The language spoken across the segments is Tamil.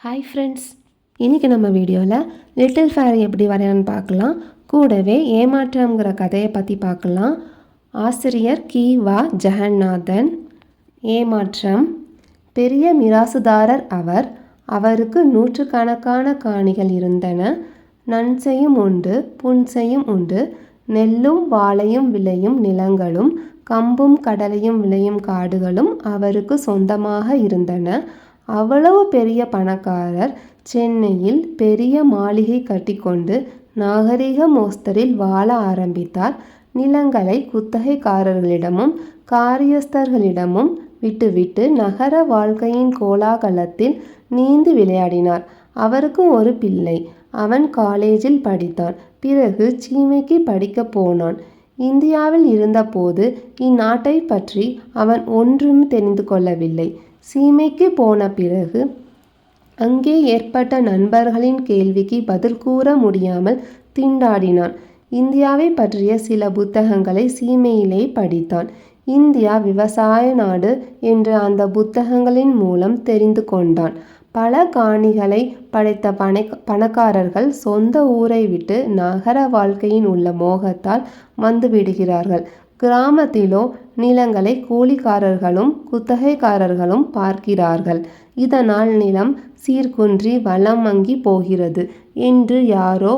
ஹாய் ஃப்ரெண்ட்ஸ் இன்றைக்கி நம்ம வீடியோவில் லிட்டில் ஃபேரி எப்படி வரையான்னு பார்க்கலாம். கூடவே ஏமாற்றம்ங்கிற கதையை பற்றி பார்க்கலாம். ஆசிரியர் கி. வா. ஜெகநாதன். ஏமாற்றம். பெரிய மிராசுதாரர் அவர். அவருக்கு நூற்றுக்கணக்கான காணிகள் இருந்தன. நன்செய்யும் உண்டு புன்செய்யும் உண்டு. நெல்லும் வாழையும் விளையும் நிலங்களும் கம்பும் கடலையும் விளையும் காடுகளும் அவருக்கு சொந்தமாக இருந்தன. அவ்வளவு பெரிய பணக்காரர் சென்னையில் பெரிய மாளிகை கட்டிக்கொண்டு நாகரிக மோஸ்தரில் வாழ ஆரம்பித்தார். நிலங்களை குத்தகைக்காரர்களிடமும் காரியஸ்தர்களிடமும் விட்டுவிட்டு நகர வாழ்க்கையின் கோலாகலத்தில் நீந்து விளையாடினார். அவருக்கு ஒரு பிள்ளை. அவன் காலேஜில் படித்தான். பிறகு சீமைக்கு படிக்கப் போனான். இந்தியாவில் இருந்தபோது இந்நாட்டை பற்றி அவன் ஒன்றும் தெரிந்து கொள்ளவில்லை. சீமைக்கு போன பிறகு அங்கே ஏற்பட்ட நண்பர்களின் கேள்விக்கு பதில் கூற முடியாமல் திண்டாடினான். இந்தியாவை பற்றிய சில புத்தகங்களை சீமையிலே படித்தான். இந்தியா விவசாய நாடு என்று அந்த புத்தகங்களின் மூலம் தெரிந்து கொண்டான். பல காணிகளை படைத்த பண பணக்காரர்கள் சொந்த ஊரை விட்டு நகர வாழ்க்கையின் உள்ள மோகத்தால் வந்துவிடுகிறார்கள். கிராமத்திலோ நிலங்களை கூலிக்காரர்களும் குத்தகைக்காரர்களும் பார்க்கிறார்கள். இதனால் நிலம் சீர்குன்றி வளம் மங்கி போகிறது என்று யாரோ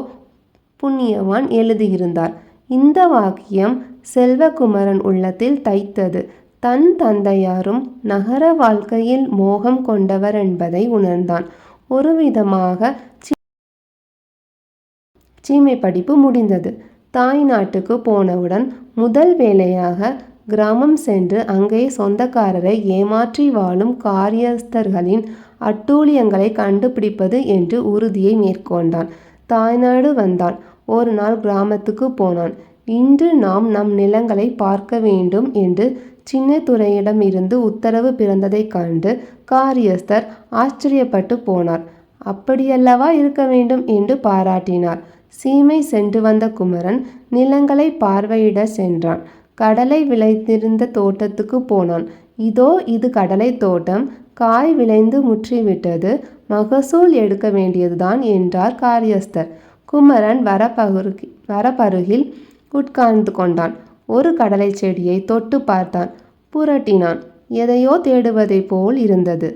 புண்ணியவான் எழுதியிருந்தார். இந்த வாக்கியம் செல்வகுமரன் உள்ளத்தில் தைத்தது. தன் தந்தையாரும் நகர வாழ்க்கையில் மோகம் கொண்டவர் என்பதை உணர்ந்தான். ஒரு விதமாக சீமை படிப்பு முடிந்தது. தாய் நாட்டுக்கு போனவுடன் முதல் வேலையாக கிராமம் சென்று அங்கே சொந்தக்காரரை ஏமாற்றி வாழும் காரியஸ்தர்களின் அட்டூழியங்களை கண்டுபிடிப்பது என்று உறுதியை மேற்கொண்டான். தாய்நாடு வந்தான். ஒரு நாள் கிராமத்துக்கு போனான். இன்று நாம் நம் நிலங்களை பார்க்க வேண்டும் என்று சின்னத்துறையிடமிருந்து உத்தரவு பிறந்ததைக் கண்டு காரியஸ்தர் ஆச்சரியப்பட்டு போனார். அப்படியல்லவா இருக்க வேண்டும்? என்று பாராட்டினார். சீமை சென்று வந்த குமரன் நிலங்களை பார்வையிட சென்றான். கடலை விளைந்திருந்த தோட்டத்துக்கு போனான். இதோ இது கடலை தோட்டம். காய் விளைந்து முற்றிவிட்டது. மகசூல் எடுக்க வேண்டியதுதான் என்றார் காரியஸ்தர். குமரன் வரப்பருகி வரப்பருகில் உட்கார்ந்து கொண்டான். ஒரு கடலை செடியை தொட்டு பார்த்தான். புரட்டினான். எதையோ தேடுவதைப் போல் இருந்தது.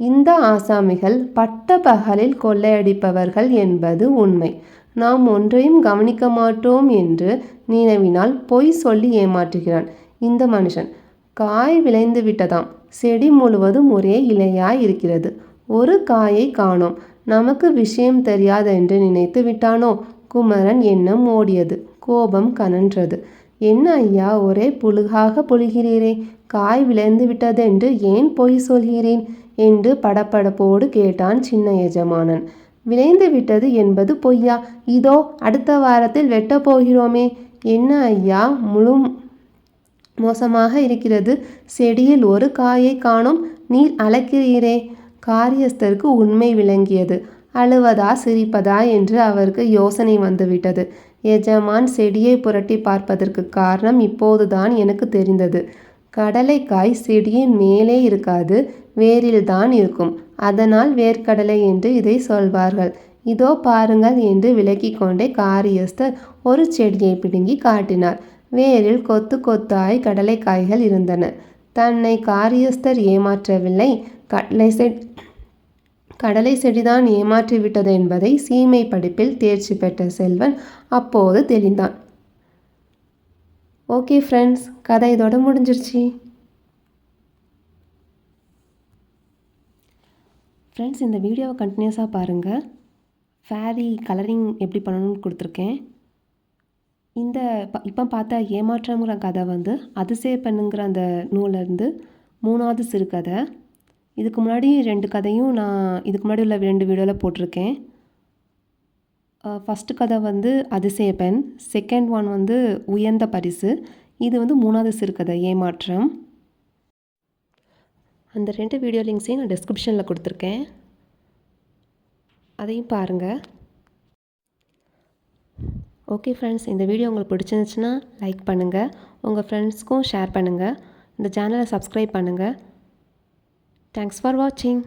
இந்த ஆசாமிகள் பட்ட பகலில் கொள்ளையடிப்பவர்கள் என்பது உண்மை. நாம் ஒன்றையும் கவனிக்க மாட்டோம் என்று நினைவினால் பொய் சொல்லி ஏமாற்றுகிறான். இந்த மனுஷன் காய் விளைந்து விட்டதாம். செடி முழுவதும் ஒரே இலையாய் இருக்கிறது. ஒரு காயை காணோம். நமக்கு விஷயம் தெரியாது என்று நினைத்து விட்டானோ? குமரன் எண்ணம் ஓடியது. கோபம் கனன்றது. என்ன ஐயா ஒரே புழுகாக புழுகிறீரே. காய் விளைந்து விட்டதென்று ஏன் பொய் சொல்கிறேன்? என்று படப்படப்போடு கேட்டான் சின்ன எஜமானன். விளைந்து விட்டது என்பது பொய்யா. இதோ அடுத்த வாரத்தில் வெட்டப் போகிறோமே. என்ன ஐயா? முழு மோசமாக இருக்கிறது. செடியில் ஒரு காயை காணும் நீர் அழைக்கிறீரே காரியஸ்தருக்கு உண்மை விளங்கியது. அழுவதா சிரிப்பதா என்று அவருக்கு யோசனை வந்துவிட்டது. எஜமான் செடியை புரட்டி பார்ப்பதற்கு காரணம் இப்போதுதான் எனக்கு தெரிந்தது. கடலைக்காய் செடியின் மேலே இருக்காது வேரில்தான் இருக்கும். அதனால் வேர்க்கடலை என்று இதை சொல்வார்கள். இதோ பாருங்கள் என்று விலக்கி கொண்டே காரியஸ்தர் ஒரு செடியை பிடுங்கி காட்டினார். வேரில் கொத்து கொத்தாய் கடலைக்காய்கள் இருந்தன. தன்னை காரியஸ்தர் ஏமாற்றவில்லை. கடலை செட் கடலை செடிதான் ஏமாற்றிவிட்டது என்பதை சீமை படிப்பில் தேர்ச்சி பெற்ற செல்வன் அப்போது தெரிந்தான் ஓகே ஃப்ரெண்ட்ஸ் கதை இதோட முடிஞ்சிருச்சு. ஃப்ரெண்ட்ஸ் இந்த வீடியோவை கண்டினியூஸாக பாருங்கள் ஃபேரி கலரிங் எப்படி பண்ணணும்னு கொடுத்துருக்கேன். இந்த இப்போ பார்த்த ஏமாற்றங்கிற கதை வந்து அதிசய பெண்ணுங்கிற அந்த நூலேருந்து மூணாவது சிறுகதை. இதுக்கு முன்னாடி ரெண்டு கதையும் நான் இதுக்கு முன்னாடி உள்ள ரெண்டு வீடியோவில் போட்டிருக்கேன். ஃபஸ்ட்டு கதை வந்து அதிசய பெண் செகண்ட் ஒன் வந்து உயர்ந்த பரிசு. இது வந்து மூணாவது சிறுகதை ஏமாற்றம். அந்த ரெண்டு வீடியோ லிங்க்ஸையும் நான் டிஸ்கிரிப்ஷனில் கொடுத்துருக்கேன். அதையும் பாருங்கள் ஓகே ஃப்ரெண்ட்ஸ் இந்த வீடியோ உங்களுக்கு பிடிச்சிருந்துச்சுன்னா லைக் பண்ணுங்கள் உங்கள் ஃப்ரெண்ட்ஸ்க்கும் ஷேர் பண்ணுங்கள் இந்த சேனலை சப்ஸ்கிரைப் பண்ணுங்கள் தேங்க்ஸ் ஃபார் வாட்சிங்